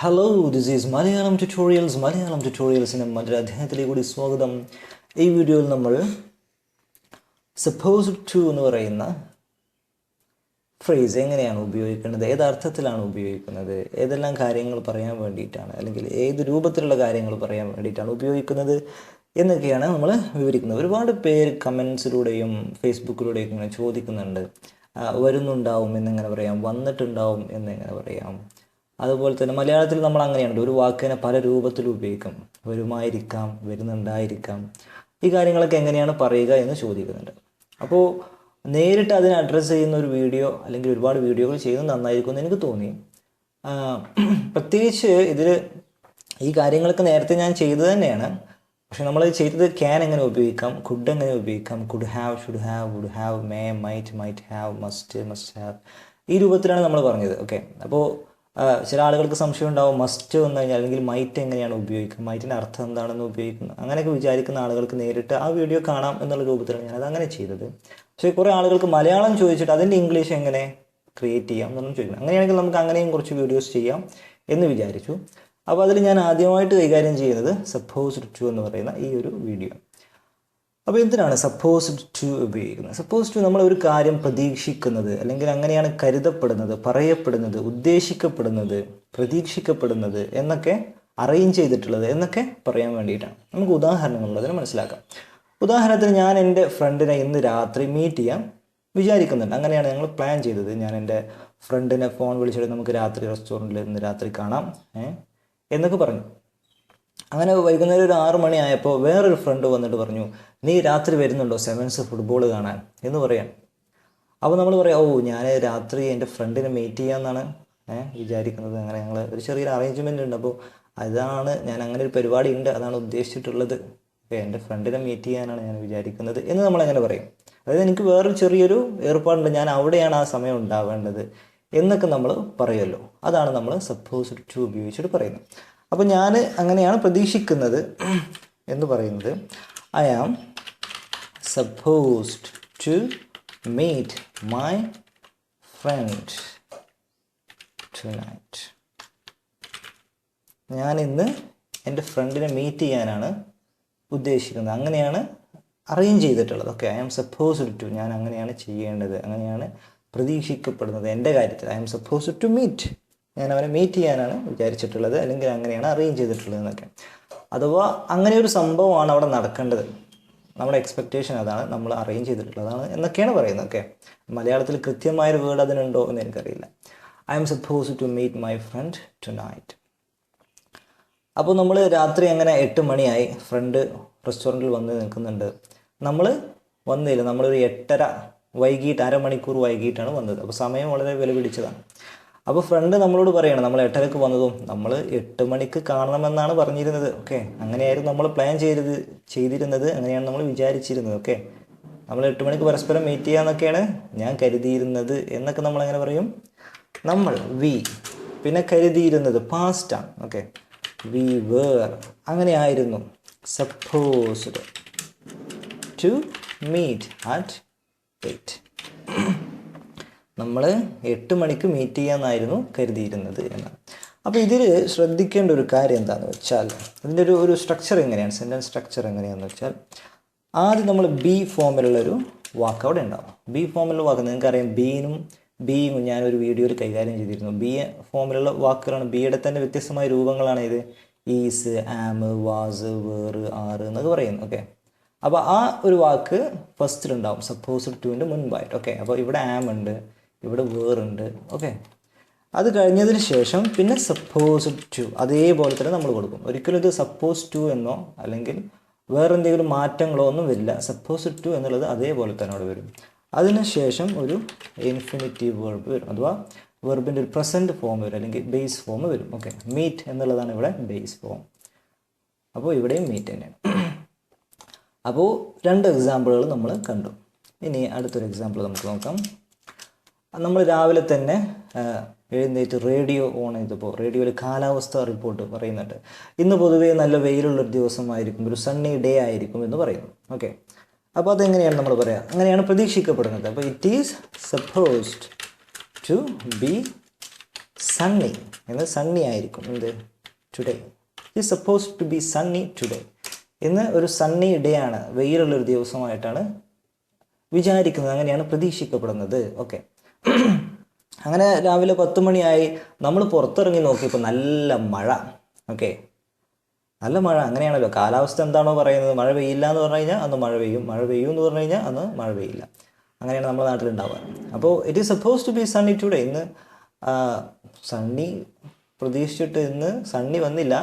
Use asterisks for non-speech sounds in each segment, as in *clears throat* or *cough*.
Hello this is Malayalam tutorials Malayalam ട്യൂട്ടോറിയൽസിന് മറ്റൊരു അധ്യായത്തിലേക്ക് കൂടി സ്വാഗതം. ഈ വീഡിയോയിൽ നമ്മൾ സപ്പോസ് ടു എന്ന് പറയുന്ന ഫ്രേസ് എങ്ങനെയാണ് ഉപയോഗിക്കുന്നത് ഏത് അർത്ഥത്തിലാണ് ഉപയോഗിക്കുന്നത്? ഏതെല്ലാം കാര്യങ്ങൾ പറയാൻ വേണ്ടിയിട്ടാണ്? അല്ലെങ്കിൽ ഏത് രൂപത്തിലുള്ള കാര്യങ്ങൾ പറയാൻ വേണ്ടിയിട്ടാണ് ഉപയോഗിക്കുന്നത്? എന്നൊക്കെയാണ് നമ്മൾ വിവരിക്കുന്നത്. ഒരുപാട് പേര് കമൻസിലൂടെയും ഫേസ്ബുക്കിലൂടെയും ഇങ്ങനെ ചോദിക്കുന്നുണ്ട്. വരുന്നുണ്ടാവും എന്നെങ്ങനെ പറയാം വന്നിട്ടുണ്ടാവും എന്നെങ്ങനെ പറയാം. അതുപോലെ തന്നെ മലയാളത്തിൽ നമ്മൾ അങ്ങനെയാണ് ഒരു വാക്കിനെ പല രൂപത്തിൽ ഉപയോഗിക്കും. വരുമായിരിക്കാം വരുന്നുണ്ടായിരിക്കാം. ഈ കാര്യങ്ങളൊക്കെ എങ്ങനെയാണ് പറയുക എന്ന് ചോദിക്കുന്നുണ്ട്. അപ്പോൾ നേരിട്ട് അതിനെ അഡ്രസ്സ് ചെയ്യുന്ന ഒരു വീഡിയോ അല്ലെങ്കിൽ ഒരുപാട് വീഡിയോകൾ ചെയ്യുന്നത് നന്നായിരിക്കും എന്ന് എനിക്ക് തോന്നി. പ്രത്യേകിച്ച് ഇതിൽ ഈ കാര്യങ്ങളൊക്കെ നേരത്തെ ഞാൻ ചെയ്തത് തന്നെയാണ്. പക്ഷെ നമ്മൾ ചെയ്തത് ക്യാൻ എങ്ങനെ ഉപയോഗിക്കാം കുഡ് എങ്ങനെ ഉപയോഗിക്കാം could have should have would have may might might have must must have ഈ രൂപത്തിലാണ് നമ്മൾ പറഞ്ഞത്. ഓക്കെ അപ്പോൾ ചില ആളുകൾക്ക് സംശയം ഉണ്ടാവും മസ്റ്റ് വന്നു കഴിഞ്ഞാൽ അല്ലെങ്കിൽ മൈറ്റ് എങ്ങനെയാണ് ഉപയോഗിക്കുക മൈറ്റിന്റെ അർത്ഥം എന്താണെന്ന് ഉപയോഗിക്കുന്നത്? അങ്ങനെയൊക്കെ വിചാരിക്കുന്ന ആളുകൾക്ക് നേരിട്ട് ആ വീഡിയോ കാണാം എന്നുള്ള രൂപത്തിലാണ് ഞാനത് അങ്ങനെ ചെയ്തത്. പക്ഷേ കുറേ ആളുകൾക്ക് മലയാളം ചോദിച്ചിട്ട് അതിന്റെ ഇംഗ്ലീഷ് എങ്ങനെ ക്രിയേറ്റ് ചെയ്യാം എന്നൊന്നും ചോദിക്കണം അങ്ങനെയാണെങ്കിൽ നമുക്ക് അങ്ങനെയും കുറച്ച് വീഡിയോസ് ചെയ്യാം എന്ന് വിചാരിച്ചു. അപ്പോൾ അതിൽ ഞാൻ ആദ്യമായിട്ട് കൈകാര്യം ചെയ്യുന്നത് സപ്പോസ് ടു എന്ന് പറയുന്ന ഈ ഒരു വീഡിയോ അപ്പോൾ എന്തിനാണ് സപ്പോസ്ഡ് ടു ഉപയോഗിക്കുന്നത്? സപ്പോസ് ടു നമ്മൾ ഒരു കാര്യം പ്രതീക്ഷിക്കുന്നത് അല്ലെങ്കിൽ അങ്ങനെയാണ് കരുതപ്പെടുന്നത് പറയപ്പെടുന്നത് ഉദ്ദേശിക്കപ്പെടുന്നത് പ്രതീക്ഷിക്കപ്പെടുന്നത് എന്നൊക്കെ അറേഞ്ച് ചെയ്തിട്ടുള്ളത് എന്നൊക്കെ പറയാൻ വേണ്ടിയിട്ടാണ്. നമുക്ക് ഉദാഹരണങ്ങളുള്ളതിന് മനസ്സിലാക്കാം. ഉദാഹരണത്തിന് ഞാൻ എന്റെ ഫ്രണ്ടിനെ ഇന്ന് രാത്രി മീറ്റ് ചെയ്യാൻ വിചാരിക്കുന്നുണ്ട്. അങ്ങനെയാണ് ഞങ്ങൾ പ്ലാൻ ചെയ്തത്. ഞാൻ എന്റെ ഫ്രണ്ടിനെ ഫോൺ വിളിച്ചിട്ട് നമുക്ക് രാത്രി റെസ്റ്റോറന്റിൽ ഇന്ന് രാത്രി കാണാം. എന്നൊക്കെ പറഞ്ഞു. അങ്ങനെ വൈകുന്നേരം ഒരു ആറു മണിയായപ്പോൾ വേറൊരു ഫ്രണ്ട് വന്നിട്ട് പറഞ്ഞു നീ രാത്രി വരുന്നുണ്ടോ സെവൻസ് ഫുട്ബോൾ കാണാൻ? എന്ന് പറയാൻ. അപ്പോൾ നമ്മൾ പറയാം ഓ ഞാൻ രാത്രി എന്റെ ഫ്രണ്ടിനെ മീറ്റ് ചെയ്യാമെന്നാണ് വിചാരിക്കുന്നത്. അങ്ങനെ ഞങ്ങൾ ഒരു ചെറിയൊരു അറേഞ്ച്മെന്റ് ഉണ്ട്. അപ്പോൾ അതാണ് ഞാൻ അങ്ങനെ ഒരു പരിപാടി ഉണ്ട്. അതാണ് ഉദ്ദേശിച്ചിട്ടുള്ളത്. എന്റെ ഫ്രണ്ടിനെ മീറ്റ് ചെയ്യാനാണ് ഞാൻ വിചാരിക്കുന്നത് എന്ന് നമ്മൾ അങ്ങനെ പറയും. അതായത് എനിക്ക് വേറൊരു ചെറിയൊരു ഏർപ്പാടുണ്ട്. ഞാൻ അവിടെയാണ് ആ സമയം ഉണ്ടാവേണ്ടത് എന്നൊക്കെ നമ്മൾ പറയുമല്ലോ. അതാണ് നമ്മൾ സപ്പോസ് ടു ഉപയോഗിച്ചിട്ട് പറയുന്നത്. അപ്പോൾ ഞാൻ അങ്ങനെയാണ് പ്രതീക്ഷിക്കുന്നത് എന്ന് പറയുന്നത്. I am supposed to meet my friend to ഞാൻ ഇന്ന് എന്റെ ഫ്രണ്ടിനെ മീറ്റ് ചെയ്യാനാണ് ഉദ്ദേശിക്കുന്നത്. അങ്ങനെയാണ് അറേഞ്ച് ചെയ്തിട്ടുള്ളത്. Okay I am supposed to ഞാൻ അങ്ങനെയാണ് ചെയ്യേണ്ടത്. അങ്ങനെയാണ് പ്രതീക്ഷിക്കപ്പെടുന്നത് എന്റെ കാര്യത്തിൽ. I am supposed to meet ഞാൻ അവനെ മീറ്റ് ചെയ്യാനാണ് വിചാരിച്ചിട്ടുള്ളത് അല്ലെങ്കിൽ അങ്ങനെയാണ് അറേഞ്ച് ചെയ്തിട്ടുള്ളത് എന്നൊക്കെ അഥവാ അങ്ങനെ ഒരു സംഭവമാണ് അവിടെ നടക്കേണ്ടത്. നമ്മുടെ എക്സ്പെക്റ്റേഷൻ അതാണ് നമ്മൾ അറേഞ്ച് ചെയ്തിട്ടുള്ളതാണ് എന്നൊക്കെയാണ് പറയുന്നത് ഓക്കെ മലയാളത്തിൽ കൃത്യമായൊരു വേർഡ് അതിനുണ്ടോ എന്ന് എനിക്കറിയില്ല. I'm suppose to meet my friend tonight അപ്പോൾ നമ്മൾ രാത്രി അങ്ങനെ എട്ട് മണിയായി ഫ്രണ്ട് റെസ്റ്റോറന്റിൽ വന്ന് നിൽക്കുന്നുണ്ട്. നമ്മൾ വന്നില്ല നമ്മളൊരു എട്ടര വൈകിട്ട് അരമണിക്കൂർ വൈകിട്ടാണ് വന്നത്. അപ്പോൾ സമയം വളരെ വില പിടിച്ചതാണ് അപ്പോൾ ഫ്രണ്ട് നമ്മളോട് പറയണം നമ്മൾ എട്ടരക്ക് വന്നതും നമ്മൾ എട്ട് മണിക്ക് കാണണമെന്നാണ് പറഞ്ഞിരുന്നത് ഓക്കെ അങ്ങനെയായിരുന്നു നമ്മൾ പ്ലാൻ ചെയ്തത് ചെയ്തിരുന്നത് അങ്ങനെയാണ് നമ്മൾ വിചാരിച്ചിരുന്നത് ഓക്കെ നമ്മൾ എട്ട് മണിക്ക് പരസ്പരം മീറ്റ് ചെയ്യാന്നൊക്കെയാണ് ഞാൻ കരുതിയിരുന്നത് എന്നൊക്കെ നമ്മൾ എങ്ങനെ പറയും. നമ്മൾ വി പിന്നെ കരുതിയിരുന്നത് പാസ്റ്റാണ് ഓക്കെ വി വേർ അങ്ങനെ ആയിരുന്നു supposed to meet at eight നമ്മൾ എട്ട് മണിക്ക് മീറ്റ് ചെയ്യാമെന്നായിരുന്നു കരുതിയിരുന്നത് എന്ന്. അപ്പോൾ ഇതിൽ ശ്രദ്ധിക്കേണ്ട ഒരു കാര്യം എന്താണെന്ന് വെച്ചാൽ അതിന്റെ ഒരു ഒരു സ്ട്രക്ചർ എങ്ങനെയാണ് സെന്റൻസ് സ്ട്രക്ചർ എങ്ങനെയാണെന്ന് വെച്ചാൽ ആദ്യം നമ്മൾ ബി ഫോമിലുള്ളൊരു വാക്ക് അവിടെ ഉണ്ടാവും. ബി ഫോമിലുള്ള വാക്ക് നിങ്ങൾക്കറിയാം ബീനും ബീയും ഞാനൊരു വീഡിയോയിൽ കൈകാര്യം ചെയ്തിരുന്നു. ബി ഫോമിലുള്ള വാക്കുകളാണ് ബിയുടെ തന്നെ വ്യത്യസ്തമായ രൂപങ്ങളാണ് ഇത് ഈസ് ആം വാസ് വേർ ആറ് എന്നൊക്കെ പറയുന്നു ഓക്കെ അപ്പോൾ ആ ഒരു വാക്ക് ഫസ്റ്റിലുണ്ടാവും സപ്പോസ് ടുവിന്റെ മുൻപായിട്ട് ഓക്കെ അപ്പോൾ ഇവിടെ ആം ഉണ്ട് ഇവിടെ വേറുണ്ട്. ഓക്കെ അത് കഴിഞ്ഞതിന് ശേഷം പിന്നെ സപ്പോസ് ടു അതേപോലെ തന്നെ നമ്മൾ കൊടുക്കും. ഒരിക്കലും ഇത് സപ്പോസ് ടു എന്നോ അല്ലെങ്കിൽ വേറെ എന്തെങ്കിലും മാറ്റങ്ങളോ ഒന്നും വരില്ല. സപ്പോസ് ടു എന്നുള്ളത് അതേപോലെ തന്നെ അവിടെ വരും. അതിനുശേഷം ഒരു ഇൻഫിനിറ്റീവ് വേർബ് വരും. അഥവാ വെർബിന്റെ ഒരു പ്രസന്റ് ഫോം വരും അല്ലെങ്കിൽ ബേസ് ഫോം വരും. ഓക്കെ മീറ്റ് എന്നുള്ളതാണ് ഇവിടെ ബേസ് ഫോം അപ്പോൾ ഇവിടെയും മീറ്റ് തന്നെയാണ്. അപ്പോൾ രണ്ട് എക്സാമ്പിളുകൾ നമ്മൾ കണ്ടു. ഇനി അടുത്തൊരു എക്സാമ്പിൾ നമുക്ക് നോക്കാം. നമ്മൾ രാവിലെ തന്നെ എഴുന്നേറ്റ് റേഡിയോ ഓൺ ചെയ്തപ്പോൾ റേഡിയോയിൽ കാലാവസ്ഥ റിപ്പോർട്ട് പറയുന്നുണ്ട്. ഇന്ന് പൊതുവേ നല്ല വെയിലുള്ളൊരു ദിവസമായിരിക്കും ഒരു സണ്ണി ഡേ ആയിരിക്കും എന്ന് പറയുന്നു. ഓക്കെ അപ്പോൾ അതെങ്ങനെയാണ് നമ്മൾ പറയുക അങ്ങനെയാണ് പ്രതീക്ഷിക്കപ്പെടുന്നത്. അപ്പോൾ it is supposed to be sunny എന്ന് സണ്ണി ആയിരിക്കും. എന്ത്? Today it suppose to be sunny today ഇന്ന് ഒരു സണ്ണി ഡേ ആണ്. വെയിലുള്ളൊരു ദിവസമായിട്ടാണ് വിചാരിക്കുന്നത്. അങ്ങനെയാണ് പ്രതീക്ഷിക്കപ്പെടുന്നത്. ഓക്കെ *clears throat* അങ്ങനെ രാവിലെ പത്ത് മണിയായി നമ്മൾ പുറത്തിറങ്ങി നോക്കിയപ്പോൾ നല്ല മഴ. ഓക്കെ നല്ല മഴ. അങ്ങനെയാണല്ലോ. കാലാവസ്ഥ എന്താണോ പറയുന്നത്? മഴ പെയ്യില്ല എന്ന് പറഞ്ഞു കഴിഞ്ഞാൽ അന്ന് മഴ പെയ്യും. മഴ പെയ്യും എന്ന് പറഞ്ഞു കഴിഞ്ഞാൽ അന്ന് മഴ പെയ്യില്ല. അങ്ങനെയാണ് നമ്മുടെ നാട്ടിലുണ്ടാവുക. അപ്പോൾ it is suppose to be sunny today ഇന്ന് സണ്ണി പ്രതീക്ഷിച്ചിട്ട് ഇന്ന് സണ്ണി വന്നില്ല.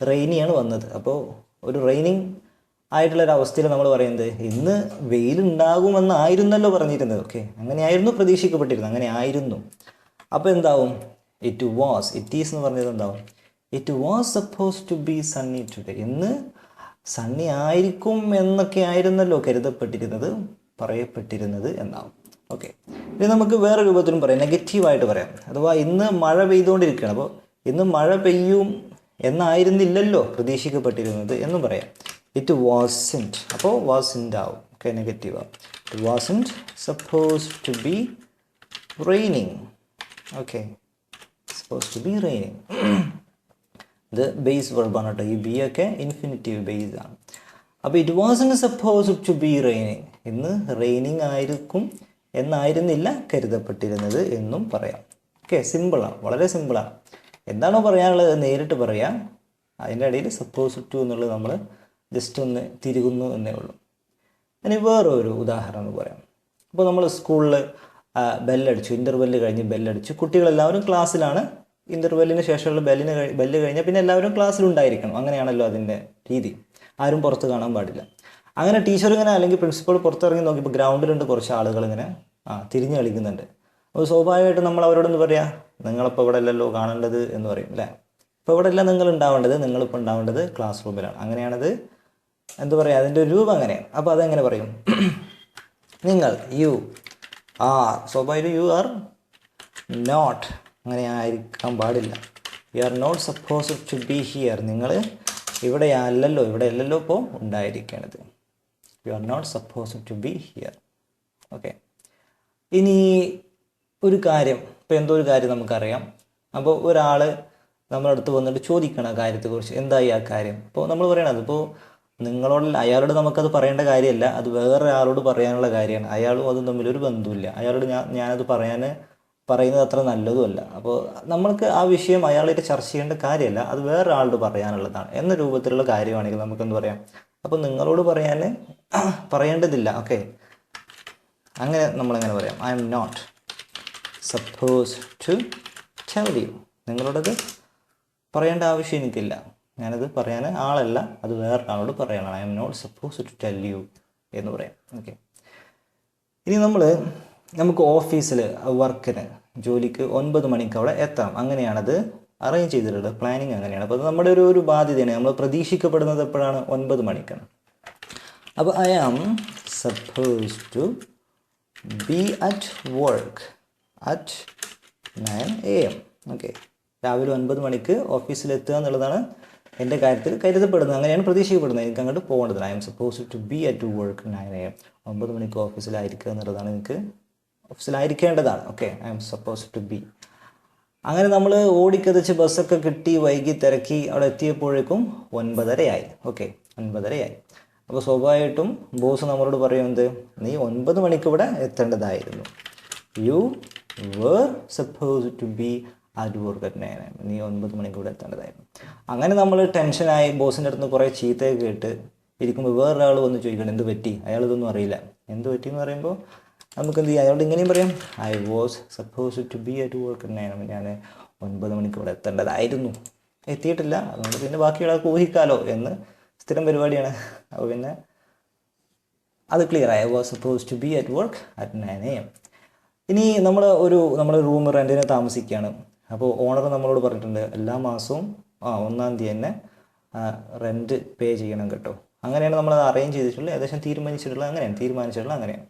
റെയിനിയാണ് വന്നത്. അപ്പോൾ ഒരു റെയിനിങ് ആയിട്ടുള്ള ഒരു അവസ്ഥയിൽ നമ്മൾ പറയുന്നത് ഇന്ന് വെയിലുണ്ടാകുമെന്നായിരുന്നല്ലോ പറഞ്ഞിരുന്നത്. ഓക്കെ അങ്ങനെയായിരുന്നു പ്രതീക്ഷിക്കപ്പെട്ടിരുന്നത് അങ്ങനെ ആയിരുന്നു. അപ്പോൾ എന്താവും? ഇറ്റ് വാസ് ഇറ്റ് ഈസ് എന്ന് പറഞ്ഞത് എന്താവും? It was suppose to be sunny today ഇന്ന് സണ്ണി ആയിരിക്കും എന്നൊക്കെ ആയിരുന്നല്ലോ കരുതപ്പെട്ടിരുന്നത് പറയപ്പെട്ടിരുന്നത് എന്നാവും. ഓക്കെ ഇനി നമുക്ക് വേറെ രൂപത്തിലും പറയാം നെഗറ്റീവായിട്ട് പറയാം. അഥവാ ഇന്ന് മഴ പെയ്തുകൊണ്ടിരിക്കുകയാണ്. അപ്പോൾ ഇന്ന് മഴ പെയ്യും എന്നായിരുന്നില്ലല്ലോ പ്രതീക്ഷിക്കപ്പെട്ടിരുന്നത് എന്നും പറയാം. ഇറ്റ് വാസിന്റ് അപ്പോൾ വാസിന്റ് ആവും. ഓക്കെ നെഗറ്റീവ് ആവും. It wasn't suppose to be raining okay suppose to be raining ഇത് ബേസ് വെർബാണ് കേട്ടോ ഈ ബി ഒക്കെ ഇൻഫിനിറ്റീവ് ബേസ് ആണ്. അപ്പോൾ it wasn't suppose to be raining ഇന്ന് റെയിനിങ് ആയിരിക്കും എന്നായിരുന്നില്ല കരുതപ്പെട്ടിരുന്നത് എന്നും പറയാം. ഓക്കെ സിമ്പിളാണ് വളരെ സിമ്പിളാണ് എന്താണോ പറയാനുള്ളത് നേരിട്ട് പറയാം. അതിന്റെ ഇടയിൽ സപ്പോസ് ടു എന്നുള്ളത് നമ്മൾ ജസ്റ്റ് ഒന്ന് തിരുകുന്നു എന്നേ ഉള്ളൂ. ഇനി വേറൊരു ഉദാഹരണം പറയാം. അപ്പോൾ നമ്മൾ സ്കൂളിൽ ബെല്ലടിച്ചു ഇന്റർവെല്ല് കഴിഞ്ഞ് ബെല്ലടിച്ചു. കുട്ടികളെല്ലാവരും ക്ലാസ്സിലാണ്. ഇന്റർവെല്ലിന് ശേഷമുള്ള ബെല്ലിന് ബെല്ല് കഴിഞ്ഞാൽ പിന്നെ എല്ലാവരും ക്ലാസ്സിലുണ്ടായിരിക്കണം അങ്ങനെയാണല്ലോ അതിന്റെ രീതി. ആരും പുറത്ത് കാണാൻ പാടില്ല. അങ്ങനെ ടീച്ചർ ഇങ്ങനെ അല്ലെങ്കിൽ പ്രിൻസിപ്പൾ പുറത്തിറങ്ങി നോക്കിയപ്പോൾ ഗ്രൗണ്ടിലുണ്ട് കുറച്ച് ആളുകൾ ഇങ്ങനെ ആ തിരിഞ്ഞ് കളിക്കുന്നുണ്ട്. അപ്പോൾ സ്വാഭാവികമായിട്ട് നമ്മൾ അവരോടൊന്ന് പറയാ നിങ്ങളിപ്പോൾ ഇവിടെ അല്ലല്ലോ കാണേണ്ടത് എന്ന് പറയും അല്ലേ? ഇപ്പോൾ ഇവിടെ അല്ല നിങ്ങൾ ഉണ്ടാവേണ്ടത് നിങ്ങളിപ്പോൾ ഉണ്ടാവേണ്ടത് ക്ലാസ് റൂമിലാണ് അങ്ങനെയാണത് എന്താ പറയുക അതിന്റെ രൂപം അങ്ങനെയാണ്. അപ്പോൾ അതെങ്ങനെ പറയും? നിങ്ങൾ യു ആർ സ്വാഭാവികം യു ആർ നോട്ട് അങ്ങനെ ആയിരിക്കാൻ പാടില്ല. You are not suppose to be here നിങ്ങൾ ഇവിടെ അല്ലല്ലോ ഇവിടെ അല്ലല്ലോ ഇപ്പോൾ ഉണ്ടായിരിക്കേണ്ടത് you are not suppose to be here okay ഇനി ഒരു കാര്യം ഇപ്പോൾ എന്തോ ഒരു കാര്യം നമുക്കറിയാം. അപ്പോൾ ഒരാൾ നമ്മളടുത്ത് വന്നിട്ട് ചോദിക്കണം ആ കാര്യത്തെക്കുറിച്ച്. എന്തായി ആ കാര്യം? ഇപ്പോൾ നമ്മൾ പറയണത് ഇപ്പോൾ നിങ്ങളോട് അയാളോട് നമുക്കത് പറയേണ്ട കാര്യമല്ല. അത് വേറൊരാളോട് പറയാനുള്ള കാര്യമാണ്. അയാളും അതും തമ്മിൽ ഒരു ബന്ധമില്ല അയാളോട് ഞാൻ ഞാനത് പറയാൻ പറയുന്നത് അത്ര നല്ലതുമല്ല. അപ്പോൾ നമ്മൾക്ക് ആ വിഷയം അയാളായിട്ട് ചർച്ച ചെയ്യേണ്ട കാര്യമല്ല. അത് വേറൊരാളോട് പറയാനുള്ളതാണ്. എന്ന രൂപത്തിലുള്ള കാര്യമാണെങ്കിൽ നമുക്കെന്ത് പറയാം? അപ്പോൾ നിങ്ങളോട് പറയാൻ പറയേണ്ടതില്ല. ഓക്കെ. അങ്ങനെ നമ്മളങ്ങനെ പറയാം? I am not supposed to tell you. നിങ്ങളോടത് പറയേണ്ട ആവശ്യം എനിക്കില്ല. ഞാനത് പറയാൻ ആളല്ല അത് വേറൊരാളോട് പറയാനാണ്. I'm not suppose to tell you എന്ന് പറയാം. ഓക്കെ ഇനി നമ്മൾ നമുക്ക് ഓഫീസിൽ വർക്കിന് ജോലിക്ക് ഒൻപത് മണിക്ക് അവിടെ എത്താം. അങ്ങനെയാണത് അറേഞ്ച് ചെയ്തിട്ടുള്ളത്. പ്ലാനിങ് അങ്ങനെയാണ്. അപ്പോൾ നമ്മുടെ ഒരു ഒരു ബാധ്യതയാണ്. നമ്മൾ പ്രതീക്ഷിക്കപ്പെടുന്നത് എപ്പോഴാണ്? ഒൻപത് മണിക്കാണ്. അപ്പോൾ I am suppose to be at work at nine A M okay രാവിലെ ഒൻപത് മണിക്ക് ഓഫീസിൽ എത്തുക എന്നുള്ളതാണ് എന്റെ കാര്യത്തിൽ കരുതപ്പെടുന്നത്. അങ്ങനെയാണ് പ്രതീക്ഷിക്കപ്പെടുന്നത്. എനിക്ക് അങ്ങോട്ട് പോകേണ്ടത് I'm suppose to be at work nine A M ഒമ്പത് മണിക്ക് ഓഫീസിലായിരിക്കുക എന്നുള്ളതാണ് എനിക്ക് ഓഫീസിലായിരിക്കേണ്ടതാണ്. Okay I'm suppose to be അങ്ങനെ നമ്മൾ ഓടിക്കതച്ച് ബസ്സൊക്കെ കിട്ടി വൈകി തിരക്കി അവിടെ എത്തിയപ്പോഴേക്കും ഒൻപതരയായി. ഓക്കെ ഒൻപതരയായി. അപ്പോൾ സ്വാഭാവികമായിട്ടും ബോസ് നമ്മളോട് പറയുന്നത് നീ ഒൻപത് മണിക്ക് ഇവിടെ എത്തേണ്ടതായിരുന്നു. You were suppose to be M നീ ഒൻപത് മണിക്ക് ഇവിടെ എത്തേണ്ടതായിരുന്നു. അങ്ങനെ നമ്മൾ ടെൻഷനായി ബോസിന്റെ അടുത്ത് കുറേ ചീത്തയൊക്കെ കേട്ട് ഇരിക്കുമ്പോൾ വേറൊരാൾ വന്ന് ചോദിക്കണം എന്ത് പറ്റി? അയാൾ ഇതൊന്നും അറിയില്ല. എന്ത് പറ്റി എന്ന് പറയുമ്പോൾ നമുക്ക് എന്ത് ചെയ്യാം? അയാളോട് ഇങ്ങനെയും പറയാം I was suppose to be at work M ഞാൻ ഒൻപത് മണിക്ക് ഇവിടെ എത്തേണ്ടതായിരുന്നു. എത്തിയിട്ടില്ല. അതുകൊണ്ട് പിന്നെ ബാക്കിയുള്ളവർക്ക് ഊഹിക്കാലോ എന്ന് സ്ഥിരം പരിപാടിയാണ്. അപ്പോൾ പിന്നെ അത് clear I was suppose to be at work at nine A M ഇനി നമ്മൾ ഒരു നമ്മൾ റൂം റെന്റിന് താമസിക്കുകയാണ്. അപ്പോൾ ഓണർ നമ്മളോട് പറഞ്ഞിട്ടുണ്ട് എല്ലാ മാസവും ആ ഒന്നാം തീയതി തന്നെ റെന്റ് പേ ചെയ്യണം കേട്ടോ. അങ്ങനെയാണ് നമ്മൾ അറേഞ്ച് ചെയ്തിട്ടുള്ളത്. ഏകദേശം തീരുമാനിച്ചിട്ടുള്ളത് അങ്ങനെയാണ് തീരുമാനിച്ചിട്ടുള്ളത് അങ്ങനെയാണ്.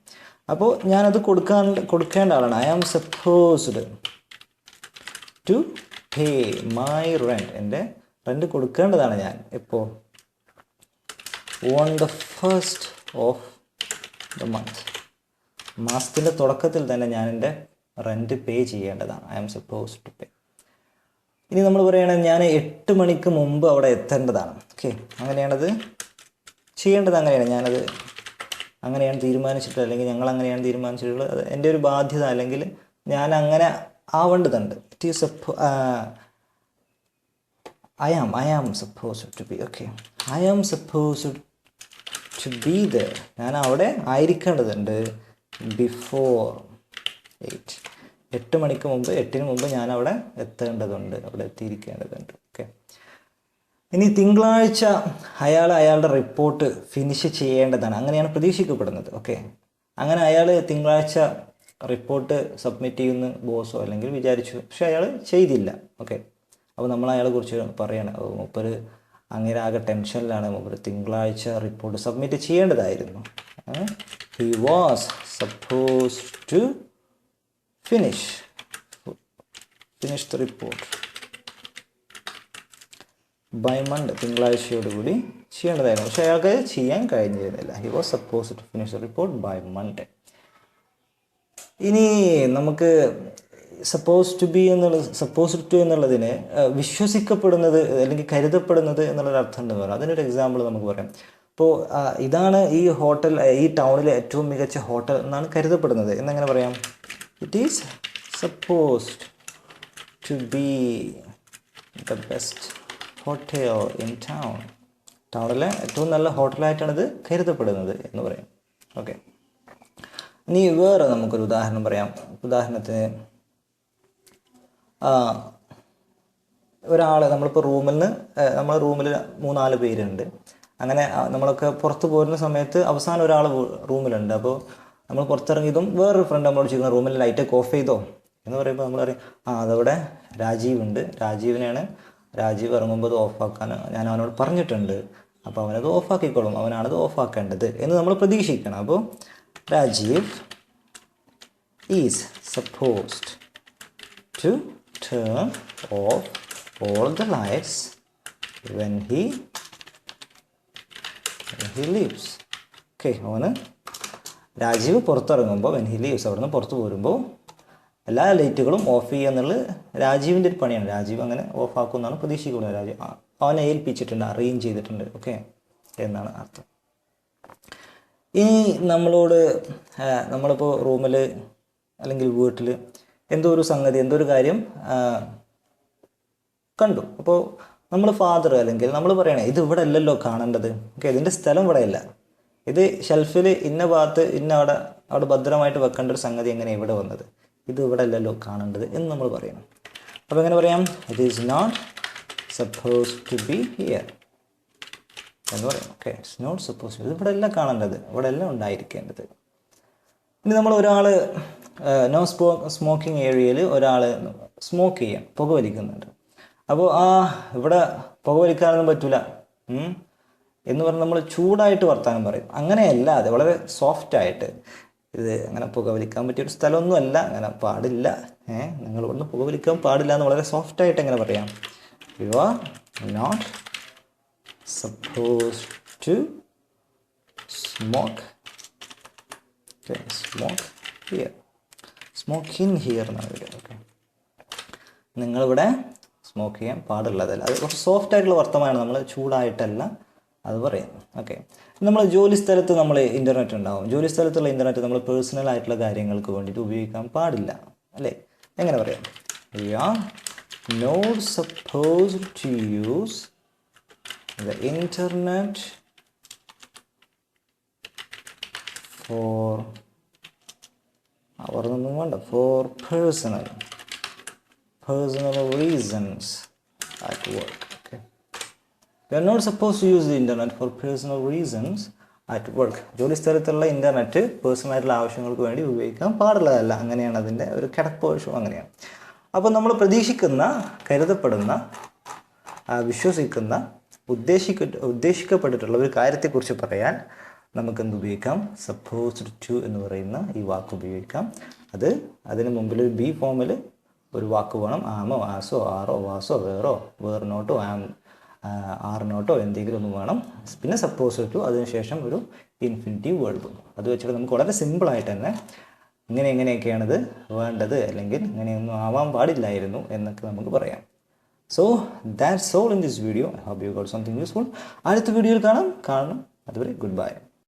അപ്പോൾ ഞാനത് കൊടുക്കാൻ കൊടുക്കേണ്ട ആളാണ്. I am supposed to pay my rent എന്റെ റെന്റ് കൊടുക്കേണ്ടതാണ് ഞാൻ ഇപ്പോൾ on the first of the month മാസത്തിന്റെ തുടക്കത്തിൽ തന്നെ ഞാൻ എന്റെ റെന്റ് പേ ചെയ്യേണ്ടതാണ്. I am suppose to pay ഇനി നമ്മൾ പറയുകയാണെങ്കിൽ ഞാൻ എട്ട് മണിക്ക് മുമ്പ് അവിടെ എത്തേണ്ടതാണ്. ഓക്കെ അങ്ങനെയാണത് ചെയ്യേണ്ടത് അങ്ങനെയാണ്. ഞാനത് അങ്ങനെയാണ് തീരുമാനിച്ചിട്ടുള്ളത്. അല്ലെങ്കിൽ ഞങ്ങൾ അങ്ങനെയാണ് തീരുമാനിച്ചിട്ടുള്ളത്. അത് എന്റെ ഒരു ബാധ്യത അല്ലെങ്കിൽ ഞാൻ അങ്ങനെ ആവേണ്ടതുണ്ട്. It is I am I am suppose to be okay I am suppose to be the ഞാൻ അവിടെ ആയിരിക്കേണ്ടതുണ്ട് ബിഫോർ എയ്റ്റ് എട്ട് മണിക്ക് മുമ്പ് എട്ടിന് മുമ്പ് ഞാൻ അവിടെ എത്തേണ്ടതുണ്ട്. അവിടെ എത്തിയിരിക്കേണ്ടതുണ്ട്. ഓക്കെ ഇനി തിങ്കളാഴ്ച അയാൾ അയാളുടെ റിപ്പോർട്ട് ഫിനിഷ് ചെയ്യേണ്ടതാണ്. അങ്ങനെയാണ് പ്രതീക്ഷിക്കപ്പെടുന്നത്. ഓക്കെ അങ്ങനെ അയാൾ തിങ്കളാഴ്ച റിപ്പോർട്ട് സബ്മിറ്റ് ചെയ്യുന്ന ബോസോ അല്ലെങ്കിൽ വിചാരിച്ചു. പക്ഷെ അയാൾ ചെയ്തില്ല. ഓക്കെ അപ്പോൾ നമ്മൾ അയാളെ കുറിച്ച് പറയണം. മൂപ്പര് അങ്ങനെ ആകെ ടെൻഷനിലാണ് മൂപ്പര് തിങ്കളാഴ്ച report submit ചെയ്യേണ്ടതായിരുന്നു. He was suppose to finish finish the report by Monday തിങ്കളാഴ്ചയോടുകൂടി ചെയ്യേണ്ടതായിരുന്നു. പക്ഷേ അയാൾക്ക് ചെയ്യാൻ കഴിഞ്ഞിരുന്നില്ല. He was suppose to finish the report by Monday ഇനി നമുക്ക് സപ്പോസ് ടു ബി എന്നുള്ള സപ്പോസ് ടു എന്നുള്ളതിന് വിശ്വസിക്കപ്പെടുന്നത് അല്ലെങ്കിൽ കരുതപ്പെടുന്നത് എന്നുള്ളൊരു അർത്ഥം ഉണ്ടെന്ന് പറയാം. അതിനൊരു എക്സാമ്പിൾ നമുക്ക് പറയാം. അപ്പോൾ ഇതാണ് ഈ ഹോട്ടൽ ഈ ടൗണിലെ ഏറ്റവും മികച്ച ഹോട്ടൽ എന്നാണ് കരുതപ്പെടുന്നത്. എന്നെങ്ങനെ പറയാം? It is supposed to be the best hotel in town. ടൗണിലെ ഏറ്റവും നല്ല ഹോട്ടലായിട്ടാണ് ഇത് കരുതപ്പെടുന്നത് എന്ന് പറയും. ഓക്കെ ഇനി വേറെ നമുക്കൊരു ഉദാഹരണം പറയാം. ഉദാഹരണത്തിന് ഒരാൾ നമ്മളിപ്പോൾ റൂമിൽ നിന്ന് നമ്മൾ റൂമിൽ മൂന്നാൽ പേരുണ്ട്. അങ്ങനെ നമ്മളൊക്കെ പുറത്ത് പോരുന്ന സമയത്ത് അവസാനം ഒരാൾ റൂമിലുണ്ട്. അപ്പോൾ നമ്മൾ പുറത്തിറങ്ങിയതും വേറൊരു ഫ്രണ്ട് നമ്മളോട് ചോദിക്കുന്ന റൂമിൽ ലൈറ്റൊക്കെ ഓഫ് ചെയ്തോ? എന്ന് പറയുമ്പോൾ നമ്മൾ പറയും ആ അതവിടെ രാജീവ് ഉണ്ട്. രാജീവിനെയാണ് രാജീവ് ഇറങ്ങുമ്പോൾ അത് ഓഫാക്കാൻ ഞാൻ അവനോട് പറഞ്ഞിട്ടുണ്ട്. അപ്പോൾ അവനത് ഓഫാക്കിക്കോളും അവനാണത് ഓഫാക്കേണ്ടത് എന്ന് നമ്മൾ പ്രതീക്ഷിക്കണം. അപ്പോൾ Rajeev is supposed to turn off all the lights when he when he leaves. അവന് രാജീവ് പുറത്തിറങ്ങുമ്പോൾ വെൻ ലീവ്സ് നിന്ന് പുറത്ത് പോരുമ്പോൾ എല്ലാ ലൈറ്റുകളും ഓഫ് ചെയ്യുക എന്നുള്ളത് രാജീവിന്റെ ഒരു പണിയാണ്. രാജീവ് അങ്ങനെ ഓഫ് ആക്കുമെന്നാണ് പ്രതീക്ഷിക്കുന്നത്. രാജീവ് അവനെ ഏൽപ്പിച്ചിട്ടുണ്ട് അറേഞ്ച് ചെയ്തിട്ടുണ്ട് ഓക്കെ എന്നാണ് അർത്ഥം. ഇനി നമ്മളോട് നമ്മളിപ്പോൾ റൂമിൽ അല്ലെങ്കിൽ വീട്ടിൽ എന്തോ ഒരു സംഗതി എന്തോ ഒരു കാര്യം കണ്ടു. അപ്പോൾ നമ്മൾ ഫാദർ അല്ലെങ്കിൽ നമ്മൾ പറയണേ ഇത് ഇവിടെ അല്ലല്ലോ കാണേണ്ടത് ഓക്കെ ഇതിന്റെ സ്ഥലം ഇവിടെ ഇല്ല ഇത് ഷെൽഫിൽ ഇന്ന ഭാഗത്ത് ഇന്ന അവിടെ അവിടെ ഭദ്രമായിട്ട് വെക്കേണ്ട ഒരു സംഗതി എങ്ങനെ ഇവിടെ വന്നത്? ഇത് ഇവിടെ അല്ലല്ലോ കാണേണ്ടത് എന്ന് നമ്മൾ പറയണം. അപ്പോൾ എങ്ങനെ പറയാം? It is not suppose to be here എന്ന് പറയും ഓക്കെ ഇറ്റ്സ് നോട്ട് സപ്പോസ് ഇത് ഇവിടെ എല്ലാം കാണേണ്ടത്. ഇവിടെ എല്ലാം ഉണ്ടായിരിക്കേണ്ടത്. ഇനി നമ്മൾ ഒരാൾ നോ സ്മോ സ്മോക്കിംഗ് ഏരിയയിൽ ഒരാൾ സ്മോക്ക് ചെയ്യാം. പുക വലിക്കുന്നുണ്ട് അപ്പോൾ ആ ഇവിടെ പുക വലിക്കാനൊന്നും പറ്റില്ല. എന്ന് പറഞ്ഞ് നമ്മൾ ചൂടായിട്ട് വർത്താനം പറയും. അങ്ങനെയല്ല അത് വളരെ സോഫ്റ്റായിട്ട് ഇത് അങ്ങനെ പുക വലിക്കാൻ പറ്റിയ ഒരു സ്ഥലമൊന്നും അങ്ങനെ പാടില്ല. ഏഹ് നിങ്ങൾ ഇവിടുന്ന് പുക വലിക്കാൻ പാടില്ല എന്ന് വളരെ സോഫ്റ്റായിട്ട് എങ്ങനെ പറയാം. You are not suppose to smoke smoke here smoke in here എന്നാണ് വരിക ഓക്കെ നിങ്ങളിവിടെ സ്മോക്ക് ചെയ്യാൻ പാടുള്ളതല്ല. അത് കുറച്ച് സോഫ്റ്റ് ആയിട്ടുള്ള വർത്തമാനമാണ്. നമ്മൾ ചൂടായിട്ടല്ല അത് പറയാം. ഓക്കെ നമ്മൾ ജോലി സ്ഥലത്ത് നമ്മൾ ഇന്റർനെറ്റ് ഉണ്ടാവും. ജോലി സ്ഥലത്തുള്ള ഇന്റർനെറ്റ് നമ്മൾ പേഴ്സണൽ ആയിട്ടുള്ള കാര്യങ്ങൾക്ക് വേണ്ടിയിട്ട് ഉപയോഗിക്കാൻ പാടില്ല. അല്ലേ? എങ്ങനെ പറയാം? Are not suppose to use the internet for അവർന്നൊന്നും വേണ്ട. For personal personal reasons at work we are not suppose to use the internet for personal reasons at work ജോലി സ്ഥലത്തുള്ള ഇന്റർനെറ്റ് പേഴ്സണൽ ആയിട്ടുള്ള ആവശ്യങ്ങൾക്ക് വേണ്ടി ഉപയോഗിക്കാൻ പാടുള്ളതല്ല. അങ്ങനെയാണ് അതിന്റെ ഒരു കിടപ്പോഷവും അങ്ങനെയാണ്. അപ്പോൾ നമ്മൾ പ്രതീക്ഷിക്കുന്ന കരുതപ്പെടുന്ന വിശ്വസിക്കുന്ന ഉദ്ദേശിക്ക ഉദ്ദേശിക്കപ്പെട്ടിട്ടുള്ള ഒരു കാര്യത്തെക്കുറിച്ച് പറയാൻ നമുക്ക് എന്ത് ഉപയോഗിക്കാം? സപ്പോസ്ഡ് ടു എന്ന് പറയുന്ന ഈ വാക്ക് ഉപയോഗിക്കാം. അത് അതിന് മുമ്പിൽ ഒരു ബി ഫോമിൽ ഒരു വാക്ക് വേണം. ആമോ ആസോ ആറോ വാസോ വേറോ വേർ നോട്ടോ ആം. ആറിനോട്ടോ എന്തെങ്കിലും ഒന്നും വേണം. പിന്നെ സപ്പോസ് ടു അതിനുശേഷം ഒരു ഇൻഫിനിറ്റീവ് വേൾബും അത് വെച്ചിട്ട് നമുക്ക് വളരെ സിമ്പിളായിട്ട് തന്നെ ഇങ്ങനെ എങ്ങനെയൊക്കെയാണിത് വേണ്ടത് അല്ലെങ്കിൽ ഇങ്ങനെയൊന്നും ആവാൻ പാടില്ലായിരുന്നു എന്നൊക്കെ നമുക്ക് പറയാം. So that's all in this video I hope you got something useful അടുത്ത വീഡിയോയിൽ കാണാം. കാണണം. അതുവരെ ഗുഡ് ബൈ